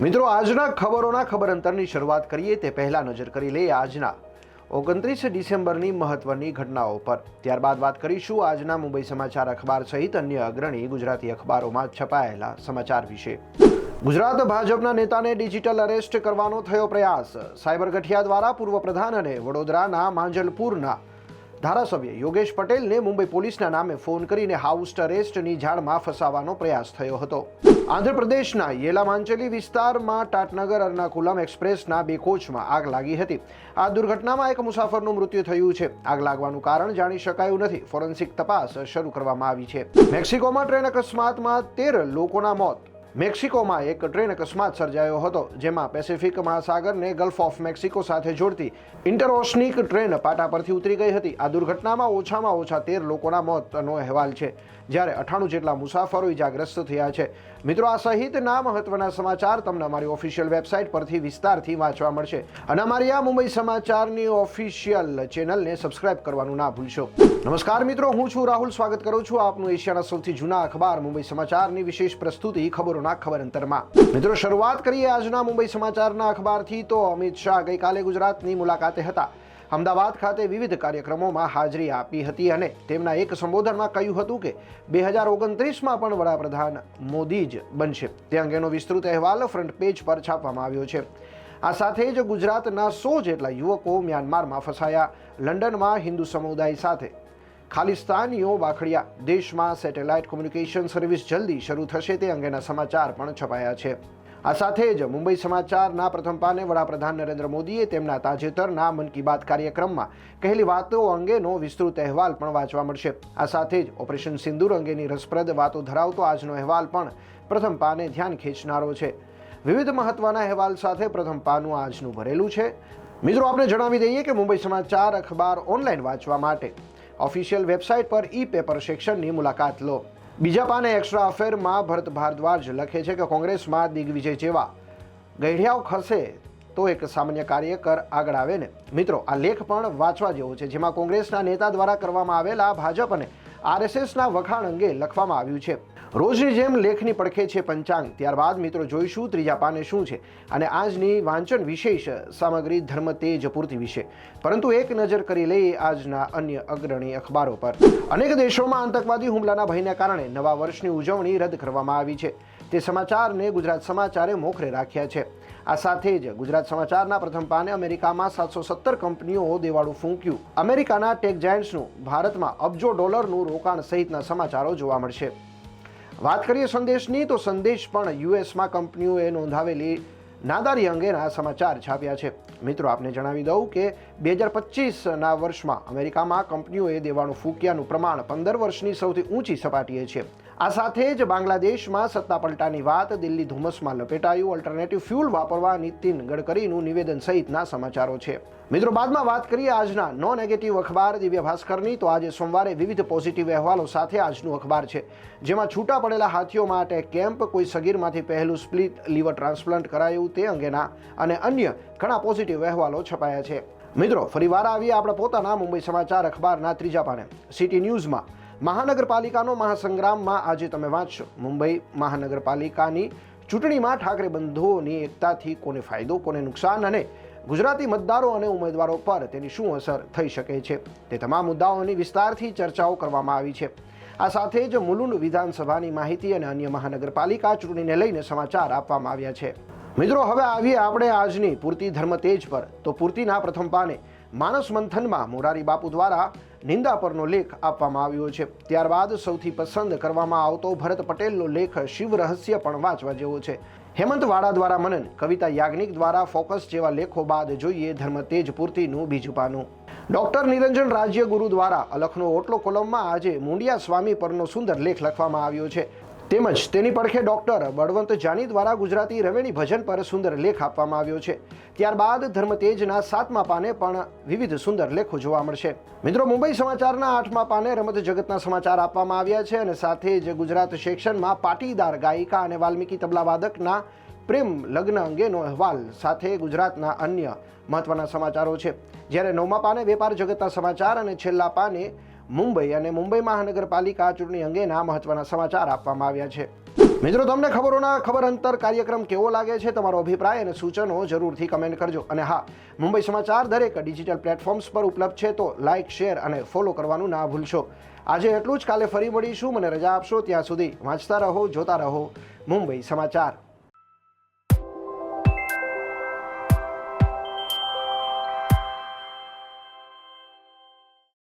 મિત્રો, આજના ખબરોના ખબર અંતરની શરૂઆત કરીએ. તે પહેલા નજર કરી લઈએ આજના ઓગણત્રીસ ડિસેમ્બરની મહત્વની ઘટનાઓ પર. ત્યારબાદ વાત કરીશું આજના મુંબઈ સમાચાર અખબાર સહિત અન્ય અગ્રણી ગુજરાતી અખબારોમાં છપાયેલા સમાચાર વિશે. ગુજરાત ભાજપના નેતાને ડિજિટલ અરેસ્ટ કરવાનો થયો પ્રયાસ. સાયબર ગઠિયા દ્વારા પૂર્વ પ્રધાન અને વડોદરાના માંજલપુરના ધારાસભ્ય યોગેશ પટેલને મુંબઈ પોલીસના નામે ફોન કરીને હાઉસ અરેસ્ટની જાળમાં ફસાવવાનો પ્રયાસ થયો હતો. આંધ્રપ્રદેશના યેલામાંચલી વિસ્તારમાં ટાટનગર અર્નાકુલમ એક્સપ્રેસના બે કોચમાં આગ લાગી હતી. આ દુર્ઘટનામાં એક મુસાફરનું મૃત્યુ થયું છે. આગ લાગવાનું કારણ જાણી શકાયું નથી. ફોરેન્સિક તપાસ શરૂ કરવામાં આવી છે. મેક્સિકોમાં ટ્રેન અકસ્માતમાં તેર લોકોના મોત. મેક્સિકોમાં એક ટ્રેન અકસ્માત સર્જાયો હતો, જેમાં પેસિફિક મહાસાગરને ગલ્ફ ઓફ મેક્સિકો સાથે જોડતી ઇન્ટરઓશનિક ટ્રેન પાટા પરથી ઉતરી ગઈ હતી. આ દુર્ઘટનામાં ઓછામાં ઓછા તેર લોકોના મોતનો અહેવાલ છે. જ્યારે અઠાણું જેટલા મુસાફરો ઇજાગ્રસ્ત થયા છે. મિત્રો, આ સહિતના મહત્વના સમાચાર તમને અમારી ઓફિશિયલ વેબસાઇટ પરથી વિસ્તારથી વાંચવા મળશે. અને અમારી આ મુંબઈ સમાચારની ઓફિશિયલ ચેનલને સબસ્ક્રાઇબ કરવાનું ના ભૂલશો. નમસ્કાર મિત્રો, હું છું રાહુલ. સ્વાગત કરું છું આપનું એશિયાના સૌથી જૂના અખબાર મુંબઈ સમાચારની વિશેષ પ્રસ્તુતિ ખબરોના ખબર અંતરમાં મિત્રો, શરૂઆત કરીએ આજના મુંબઈ સમાચારના અખબારથી તો અમિત શાહ ગઈકાલે ગુજરાતની મુલાકાતે હતા. અમદાવાદ ખાતે વિવિધ કાર્યક્રમોમાં હાજરી આપી હતી અને તેમના એક સંબોધનમાં કહ્યું હતું કે, બે હજાર ઓગણત્રીસમાં પણ વડાપ્રધાન મોદી જ બનશે. તે અંગેનો વિસ્તૃત અહેવાલ ફ્રન્ટ પેજ પર છાપવામાં આવ્યો છે. આ સાથે જ ગુજરાતના સો જેટલા યુવકો મ્યાનમારમાં ફસાયા. લંડનમાં હિન્દુ સમુદાય સાથે ખાલિસ્તાનીઓ વાખડ્યા દેશમાં સેટેલાઇટ કોમ્યુનિકેશન સર્વિસ જલ્દી શરૂ થશે તે અંગેના સમાચાર પણ છપાયા છે. આ સાથે જ મુંબઈ સમાચારના પ્રથમ પાને વડાપ્રધાન નરેન્દ્ર મોદીએ તેમના તાજેતરના મન કી બાત કાર્યક્રમમાં કહેલી વાતો અંગેનો વિસ્તૃત અહેવાલ પણ વાંચવા મળશે. આ સાથે જ ઓપરેશન સિંદૂર અંગેની રસપ્રદ વાતો ધરાવતો આજનો અહેવાલ પણ પ્રથમ પાને ધ્યાન ખેંચનારો છે. વિવિધ મહત્વના અહેવાલ સાથે પ્રથમ પાનું આજનું ભરેલું છે. મિત્રો આપણે જણાવી દઈએ કે મુંબઈ સમાચાર અખબાર ઓનલાઈન વાંચવા માટે ઓફિશિયલ વેબસાઇટ પર ઈ પેપર સેક્શનની મુલાકાત લો. બીજા પાને એક્સ્ટ્રા અફેરમાં ભરત ભારદ્વાજ લખે છે કે કોંગ્રેસમાં દિગ્વિજય જેવા. ગઢિયાઓ ખસે તો એક સામાન્ય કાર્યકર આગળ આવે ને. મિત્રો, આ લેખ પણ વાંચવા જેવો છે, જેમાં કોંગ્રેસના નેતા દ્વારા કરવામાં આવેલા ભાજપ અને આરએસએસના વખાણ અંગે લખવામાં આવ્યું છે. રોજની જેમ લેખની પડખે છે પંચાંગ. ત્યારબાદ મિત્રો જોઈશું ત્રીજા પાને શું છે અને આજની વાંચન વિશેષ સામગ્રી ધર્મ તેજ પૂર્તિ વિશે. પરંતુ એક નજર કરી લઈએ આજના અન્ય અગ્રણી અખબારો પર. અનેક દેશોમાં આતંકવાદી હુમલાના ભયને કારણે નવા વર્ષની ઉજવણી રદ કરવામાં આવી છે. તે સમાચારને ગુજરાત સમાચારે મોખરે રાખ્યા છે. આ સાથે જ ગુજરાત સમાચારના પ્રથમ પાને અમેરિકામાં સાતસો સત્તર કંપનીઓ દેવાળું ફૂંક્યું. અમેરિકાના ટેક જાયન્ટ્સનું ભારતમાં અબજો ડોલરનું રોકાણ સહિતના સમાચારો જોવા મળશે. વાત કરીએ સંદેશની, તો સંદેશ પણ યુએસમાં કંપનીઓએ નોંધાવેલી નાદારી અંગેના સમાચાર છાપ્યા છે. મિત્રો, આપને જણાવી દઉં કે બે હજાર પચીસના વર્ષમાં અમેરિકામાં કંપનીઓએ દેવાનું ફૂંક્યાનું પ્રમાણ પંદર વર્ષની સૌથી ઊંચી સપાટીએ છે. આ સાથે જ બાંગ્લાદેશમાં સત્તા પલટાની વાત દિલ્હી ધુમ્મસમાં લપેટાયું. અલ્ટરનેટિવ ફ્યુલ વાપરવા નીતિન ગડકરીનું નિવેદન સહિતના સમાચારો છે. મિત્રો, બાદમાં વાત કરીએ આજના નો નેગેટિવ અખબાર દિવ્ય ભાસ્કરની. તો આજે સોમવારે વિવિધ પોઝિટિવ અહેવાલો સાથે આજનું અખબાર છે. જેમાં છૂટા પડેલા હાથીઓ માટે કેમ્પ, કોઈ સગીરમાંથી પહેલું સ્પ્લિટ લીવર ટ્રાન્સપ્લાન્ટ કરાયું તે અંગેના અને અન્ય ઘણા પોઝિટિવ અહેવાલો છપાયા છે. મિત્રો, ફરીવાર આવીએ આપણા પોતાના મુંબઈ સમાચાર અખબારના ત્રીજા પાને. સિટી ન્યૂઝમાં મહાનગરપાલિકાનો મહાસંગ્રામમાં આજે તમે વાંચશો. મુંબઈ મહાનગરપાલિકાની ચૂંટણીમાં ઠાકરે બંધુઓની એકતાથી કોને ફાયદો, કોને નુકસાન અને ગુજરાતી મતદારો અને ઉમેદવારો પર તેની શું અસર થઈ શકે છે? તે તમામ મુદ્દાઓની વિસ્તારથી ચર્ચાઓ કરવામાં આવી છે. આ સાથે જ મુલુંડ વિધાનસભાની માહિતી અને અન્ય મહાનગરપાલિકા ચૂંટણીને લઈને સમાચાર આપવામાં આવ્યા છે. મિત્રો, હવે આવીએ આપણે આજની પૂર્તિ ધર્મ તેજ પર. તો પૂર્તિના પ્રથમ પાને માનસ મંથનમાં મોરારી બાપુ દ્વારા નિંદા પરનો લેખ આપવામાં આવ્યો છે. ત્યારબાદ સૌથી પસંદ કરવામાં આવતો ભરત પટેલનો લેખ શિવ રહસ્ય પણ વાંચવા જેવો છે. હેમંત વાડા દ્વારા મનન, કવિતા યાજ્ઞિક દ્વારા ફોકસ જેવા લેખો બાદ જોઈએ ધર્મ તેજ પૂર્તિનું બીજું પાનું. ડોક્ટર નિરંજન રાજ્યગુરુ દ્વારા અલખનો ઓટલો કોલમમાં આજે મુંડિયા સ્વામી પરનો સુંદર લેખ લખવામાં આવ્યો છે. તેમજ તેની પડખે ડોક્ટર બળવંત જાની દ્વારા ગુજરાતી રવેણી ભજન પર સુંદર લેખ આપવામાં આવ્યો છે. ત્યારબાદ ધર્મતેજના સાતમા પાને પણ વિવિધ સુંદર લેખો જોવા મળશે. મિત્રો, મુંબઈ સમાચારના આઠમા પાને રમત જગતના સમાચાર આપવામાં આવ્યા છે અને સાથે જ ગુજરાત સેક્શનમાં પાટીદાર ગાયિકા અને વાલ્મીકી તબલાવાદકના પ્રેમ લગ્ન અંગેનો અહેવાલ સાથે ગુજરાતના અન્ય મહત્વના સમાચારો છે. જ્યારે નવમા પાને વેપાર જગતના સમાચાર અને છેલ્લા પાને મુંબઈ અને મુંબઈ મહાનગરપાલિકા ચૂંટણી અંગેના મહત્વના સમાચાર આપવામાં આવ્યા છે. મિત્રો, તમને ખબરોના ખબર અંતર કાર્યક્રમ કેવો લાગે છે તમારો અભિપ્રાય અને સૂચનો જરૂરથી કમેન્ટ કરજો. અને હા, મુંબઈ સમાચાર દરેક ડિજિટલ પ્લેટફોર્મ્સ પર ઉપલબ્ધ છે તો લાઇક શેર અને ફોલો કરવાનું ના ભૂલશો. આજે એટલું જ. કાલે ફરી મળીશું. મને રજા આપશો ત્યાં સુધી વાંચતા રહો, જોતા રહો મુંબઈ સમાચાર.